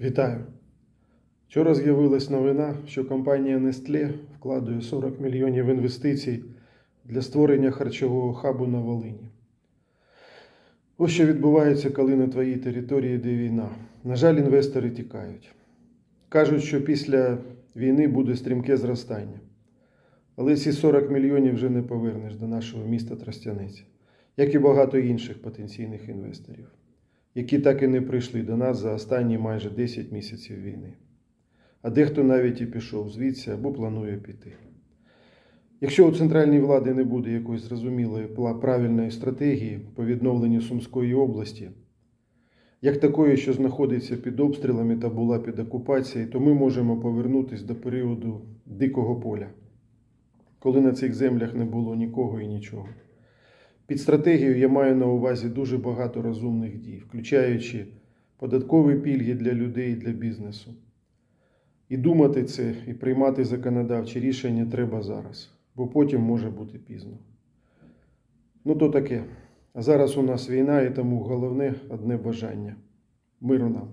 Вітаю! Вчора з'явилась новина, що компанія Nestlé вкладує 40 мільйонів інвестицій для створення харчового хабу на Волині. Ось що відбувається, коли на твоїй території йде війна. На жаль, інвестори тікають. Кажуть, що після війни буде стрімке зростання. Але ці 40 мільйонів вже не повернеш до нашого міста Тростянець, як і багато інших потенційних інвесторів які так і не прийшли до нас за останні майже 10 місяців війни. А дехто навіть і пішов звідси або планує піти. Якщо у центральній влади не буде якоїсь зрозумілої правильної стратегії по відновленню Сумської області, як такої, що знаходиться під обстрілами та була під окупацією, то ми можемо повернутися до періоду дикого поля, коли на цих землях не було нікого і нічого. Під стратегією я маю на увазі дуже багато розумних дій, включаючи податкові пільги для людей і для бізнесу. І думати це, і приймати законодавчі рішення треба зараз, бо потім може бути пізно. Ну то таке. А зараз у нас війна, і тому головне одне бажання миру нам.